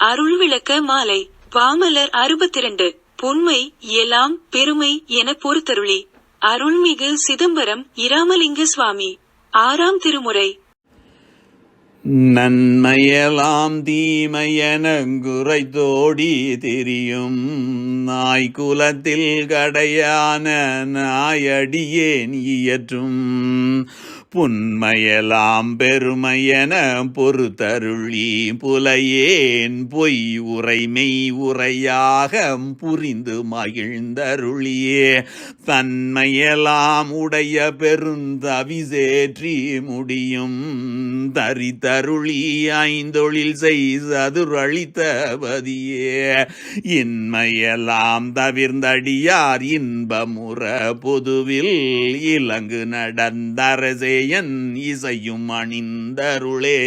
அருள் விளக்க மாலை. பாமலர் அறுபத்திரண்டு. பொன்மை எல்லாம் பெருமை என பொறுத்தருளி. அருள்மிகு சிதம்பரம் இராமலிங்க சுவாமி. ஆறாம் திருமுறை. நன்மையலாம் தெரியும் திரியும். நாய்க்குலத்தில் கடையான நாயடியேன் இயற்றும். புன்மையலாம் பெருமையென பொறுத்தருளி புலையேன் பொய் உரைமை உரையாக புரிந்து மகிழ்ந்தருளியே. தன்மையெல்லாம் உடைய பெருந்தவிசேற்றி முடியும். தரித்தருளி ஐந்தொழில் செய்ததுரளித்தபதியே. இன்மையெல்லாம் தவிர்ந்தடியார் இன்பமுற பொதுவில் இலங்கு நடந்தரசேயன் இசையும் அணிந்தருளே